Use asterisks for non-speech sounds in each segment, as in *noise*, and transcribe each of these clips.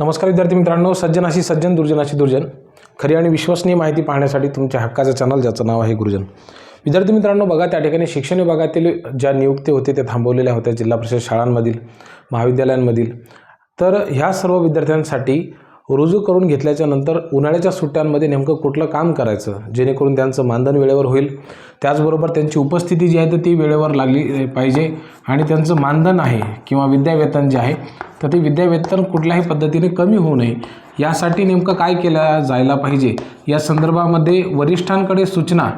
नमस्कार विद्यार्थी मित्रांनो सज्जनाशी सज्जन दुर्जनाशी दुर्जन. खरी आणि विश्वसनीय माहिती पाहण्यासाठी तुमच्या हक्काचं चॅनल ज्याचं नाव आहे गुरुजन. विद्यार्थी मित्रांनो बघा त्या ठिकाणी शिक्षण विभागातील ज्या नियुक्ती होते त्या थांबवलेल्या होत्या जिल्हा परिषद शाळांमधील महाविद्यालयांमधील. तर ह्या सर्व विद्यार्थ्यांसाठी रुजू करून घेतल्याच्या नंतर उन्हाळ्याच्या सुट्ट्यांमध्ये नेमकं कुठलं काम करायचं? जेणेकरून त्यांचं मानधन वेळेवर होईल. त्याचबरोबर त्यांची उपस्थिती जी आहे तर ती वेळेवर लागली पाहिजे. आणि त्यांचं मानधन आहे किंवा विद्यावेतन जे आहे तर ते विद्यावेतन कुठल्याही पद्धतीने कमी होऊ नये. यासाठी नेमकं काय केलं जायला पाहिजे? या संदर्भामध्ये वरिष्ठांकडे सूचना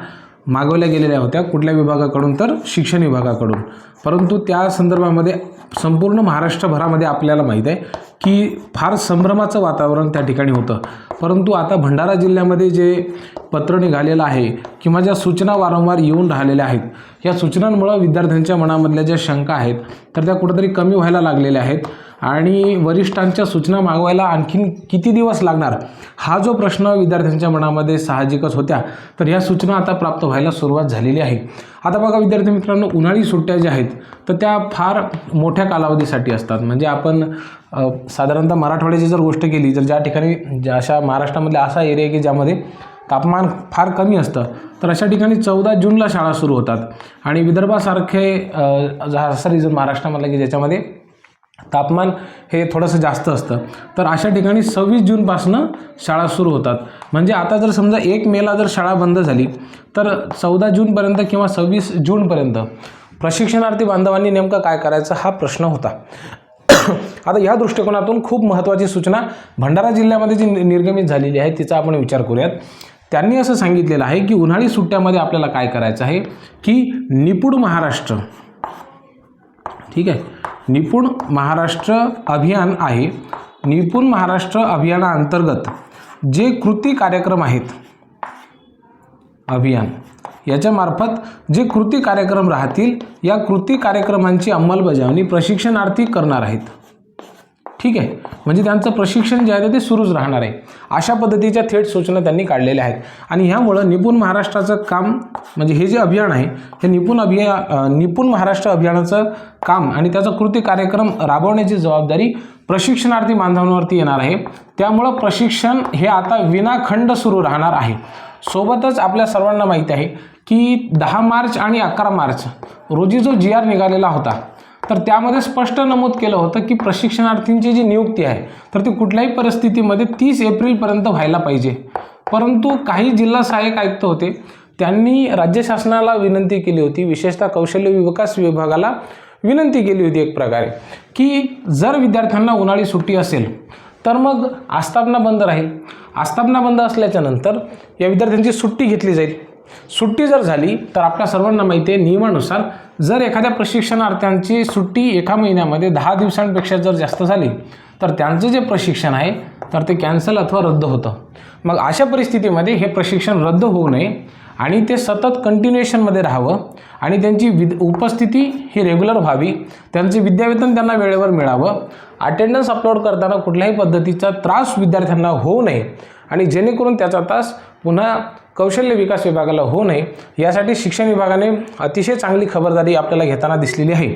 मागवल्या गेलेल्या होत्या कुठल्या विभागाकडून तर शिक्षण विभागाकडून. परंतु त्या संदर्भामध्ये संपूर्ण महाराष्ट्रभरामध्ये आपल्याला माहीत आहे की फार संभ्रमाचं वातावरण त्या ठिकाणी होतं. परंतु आता भंडारा जिल्ह्यामध्ये जे पत्र निघालेलं आहे किंवा ज्या सूचना वारंवार येऊन राहिलेल्या आहेत या सूचनांमुळं विद्यार्थ्यांच्या मनामधल्या ज्या शंका आहेत तर त्या कुठेतरी कमी व्हायला लागलेल्या आहेत. आणि वरिष्ठांच्या सूचना मागवायला आणखीन किती दिवस लागणार? हा जो प्रश्न विद्यार्थ्यांच्या मनामध्ये साहजिकच होत्या तर ह्या सूचना आता प्राप्त व्हायला सुरुवात झालेली आहे. आता बघा विद्यार्थी मित्रांनो उन्हाळी सुट्ट्या ज्या आहेत तर त्या फार मोठ्या कालावधीसाठी असतात. म्हणजे आपण साधारणतः मराठवाड्याची जर गोष्ट केली तर ज्या ठिकाणी ज्या अशा महाराष्ट्रामधला असा एरिया आहे की ज्यामध्ये तापमान फार कमी असतं तर अशा ठिकाणी चौदा जूनला शाळा सुरू होतात. आणि विदर्भासारखे सॉरी जर महाराष्ट्रामधला की ज्याच्यामध्ये तापमान हे थोडंसं जास्त असतं. तर अशा ठिकाणी सव्वीस जूनपासनं शाळा सुरू होतात. म्हणजे आता जर समजा एक मेला जर शाळा बंद झाली तर चौदा जूनपर्यंत किंवा सव्वीस जूनपर्यंत प्रशिक्षणार्थी बांधवांनी नेमकं काय करायचं हा प्रश्न होता. *coughs* आता या दृष्टिकोनातून खूप महत्त्वाची सूचना भंडारा जिल्ह्यामध्ये जी नि- निर्गमित झालेली आहे तिचा आपण विचार करूयात. त्यांनी असं सांगितलेलं आहे की उन्हाळी सुट्ट्यामध्ये आपल्याला काय करायचं आहे की निपुण महाराष्ट्र. ठीक आहे? निपुण महाराष्ट्र अभियान आहे. निपुण महाराष्ट्र अभियानाअंतर्गत जे कृती कार्यक्रम आहेत अभियान याच्यामार्फत जे कृती कार्यक्रम राहतील या कृती कार्यक्रमांची अंमलबजावणी प्रशिक्षणार्थी करणार आहेत. ठीक आहे? म्हणजे त्यांचं प्रशिक्षण जे आहे ते सुरूच राहणार आहे. अशा पद्धतीच्या थेट सूचना त्यांनी काढलेल्या आहेत. आणि ह्यामुळं निपुण महाराष्ट्राचं काम म्हणजे हे जे अभियान आहे हे निपुण अभिया निपुण महाराष्ट्र अभियानाचं काम आणि त्याचा कृती कार्यक्रम राबवण्याची जबाबदारी प्रशिक्षणार्थी बांधवांवरती येणार आहे. त्यामुळं प्रशिक्षण हे आता विनाखंड सुरू राहणार आहे. सोबतच आपल्या सर्वांना माहीत आहे की दहा मार्च आणि अकरा मार्च रोजी जो जी आर निघालेला होता तर त्यामध्ये स्पष्ट नमूद केलं होतं की प्रशिक्षणार्थींची जी नियुक्ती आहे तर ती कुठल्याही परिस्थितीमध्ये तीस एप्रिलपर्यंत व्हायला पाहिजे. परंतु काही जिल्हा सहाय्यक आयुक्त होते त्यांनी राज्य शासनाला विनंती केली होती विशेषतः कौशल्य विकास विभागाला विनंती केली होती एक प्रकारे की जर विद्यार्थ्यांना उन्हाळी सुट्टी असेल तर मग आस्थापना बंद राहील. आस्थापना बंद असल्याच्यानंतर या विद्यार्थ्यांची सुट्टी घेतली जाईल. सुट्टी जर झाली तर आपल्या सर्वांना माहिती आहे नियमानुसार जर एखाद्या प्रशिक्षणार्थ्यांची सुट्टी एका महिन्यामध्ये दहा दिवसांपेक्षा जर जास्त झाली तर त्यांचं जे प्रशिक्षण आहे तर ते कॅन्सल अथवा रद्द होतं. मग अशा परिस्थितीमध्ये हे प्रशिक्षण रद्द होऊ नये आणि ते सतत कंटिन्युएशनमध्ये राहावं आणि त्यांची विद उपस्थिती ही रेग्युलर व्हावी त्यांचे विद्यावेतन त्यांना वेळेवर मिळावं अटेंडन्स अपलोड करताना कुठल्याही पद्धतीचा त्रास विद्यार्थ्यांना होऊ नये आणि जेणेकरून त्याचा तास पुन्हा कौशल्य विकास विभागाला होऊ नये यासाठी शिक्षण विभागाने अतिशय चांगली खबरदारी आपल्याला घेताना दिसलेली आहे.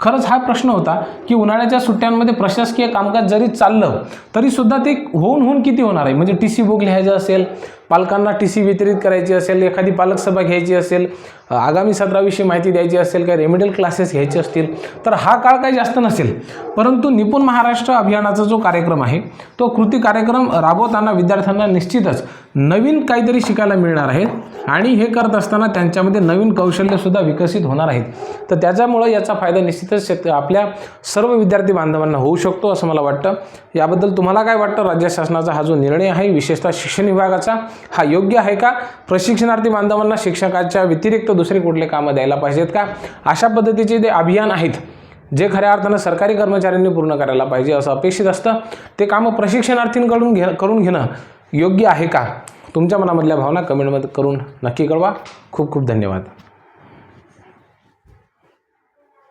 खरंच हा प्रश्न होता की उन्हाळ्याच्या सुट्ट्यांमध्ये प्रशासकीय कामकाज जरी चाललं तरीसुद्धा ते होऊन होऊन किती होणार आहे? म्हणजे टी सी बुक लिहायचं असेल पालकांना टी सी वितरित करायची असेल एखादी पालक सभा घ्यायची असेल आगामी सत्राविषयी माहिती द्यायची असेल काही रेमिडियल क्लासेस घ्यायचे असतील तर हा काळ काही जास्त नसेल. परंतु निपुण महाराष्ट्र अभियानाचा जो कार्यक्रम आहे तो कृती कार्यक्रम राबवताना विद्यार्थ्यांना निश्चितच नवीन काहीतरी शिकायला मिळणार आहे आणि हे करत असताना त्यांच्यामध्ये नवीन कौशल्यसुद्धा विकसित होणार आहेत. तर त्याच्यामुळं याचा फायदा निश्चितच शेत आपल्या सर्व विद्यार्थी बांधवांना होऊ शकतो असं मला वाटतं. याबद्दल तुम्हाला काय वाटतं? राज्य शासनाचा हा जो निर्णय आहे विशेषतः शिक्षण विभागाचा हा योग्य आहे का? प्रशिक्षणार्थी बांधवांना शिक्षकाच्या व्यतिरिक्त दुसरे कुठले कामं द्यायला पाहिजेत का? अशा पद्धतीचे जे अभियान आहेत जे खऱ्या अर्थानं सरकारी कर्मचाऱ्यांनी पूर्ण करायला पाहिजे असं अपेक्षित असतं ते कामं प्रशिक्षणार्थींकडून घे करून घेणं योग्य आहे का? तुमच्या मनामधल्या भावना कमेंटमध्ये करून नक्की कळवा. खूप खूप धन्यवाद.